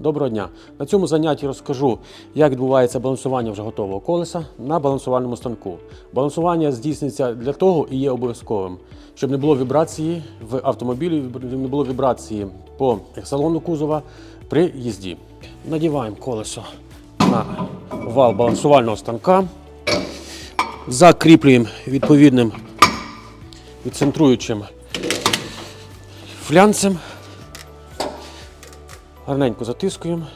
Доброго дня! На цьому занятті розкажу, як відбувається балансування вже готового колеса на балансувальному станку. Балансування здійснюється для того і є обов'язковим, щоб не було вібрації в автомобілі, не було вібрації по салону кузова при їзді. Надіваємо колесо на вал балансувального станка, закріплюємо відповідним відцентруючим флянцем. Гарненько затискуємо.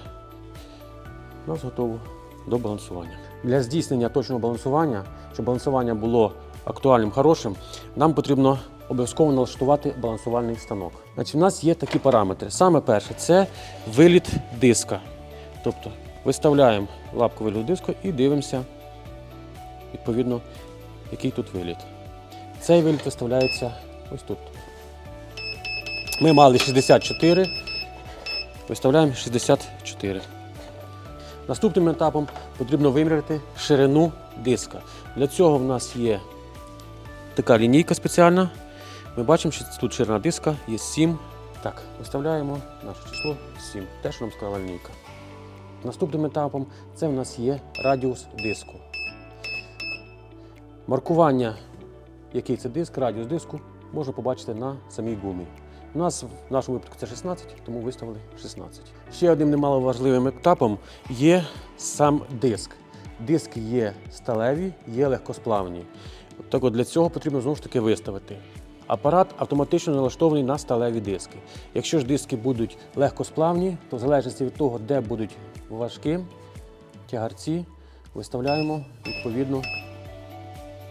У нас готово до балансування. Для здійснення точного балансування, щоб балансування було актуальним, хорошим, нам потрібно обов'язково налаштувати балансувальний станок. Значить, у нас є такі параметри. Саме перше це виліт диска. Тобто виставляємо лапку виліту диску і дивимося, відповідно, який тут виліт. Цей виліт виставляється ось тут. Ми мали 64. Виставляємо 64. Наступним етапом потрібно виміряти ширину диска. Для цього в нас є така лінійка спеціальна. Ми бачимо, що тут ширина диска є 7. Так, виставляємо наше число 7. Те, що нам сказала лінійка. Наступним етапом це в нас є радіус диску. Маркування, який це диск, радіус диску, можна побачити на самій гумі. У нас в нашому випадку це 16, тому виставили 16. Ще одним немаловажливим етапом є сам диск. Диски є сталеві, є легкосплавні. Так от для цього потрібно знову ж таки виставити. Апарат автоматично налаштований на сталеві диски. Якщо ж диски будуть легкосплавні, то в залежності від того, де будуть важкі тягарці, виставляємо відповідну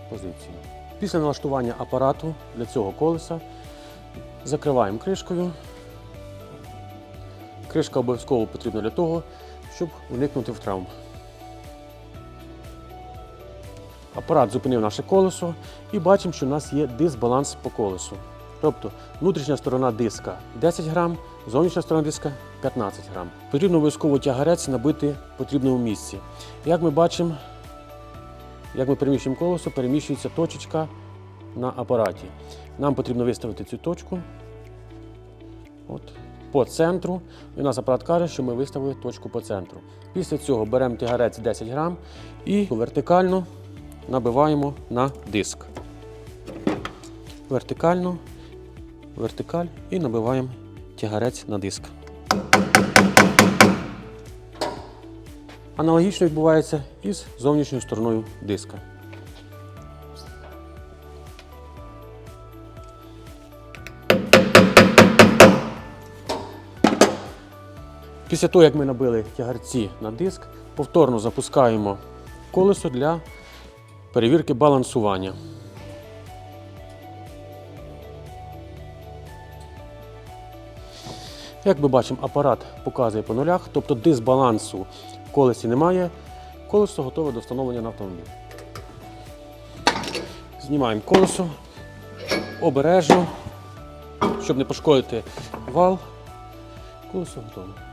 позицію. Після налаштування апарату для цього колеса Закриваємо кришкою. Кришка обов'язково потрібна для того, щоб уникнути травм. Апарат зупинив наше колесо і бачимо, що у нас є дисбаланс по колесу. Тобто внутрішня сторона диска 10 грам, зовнішня сторона диска 15 грам. Потрібно обов'язково тягарець набити в потрібному місці. Як ми бачимо, як ми переміщуємо колесо, переміщується точечка на апараті. Нам потрібно виставити цю точку от, по центру. І у нас апарат каже, що ми виставили точку по центру. Після цього беремо тягарець 10 грам і вертикально набиваємо на диск. Вертикально, вертикаль і набиваємо тягарець на диск. Аналогічно відбувається і з зовнішньою стороною диска. Після того, як ми набили тягарці на диск, повторно запускаємо колесо для перевірки балансування. Як ми бачимо, апарат показує по нулях, тобто дисбалансу в колесі немає. Колесо готове до встановлення на автомобіль. Знімаємо колесо обережно, щоб не пошкодити вал. Колесо готове.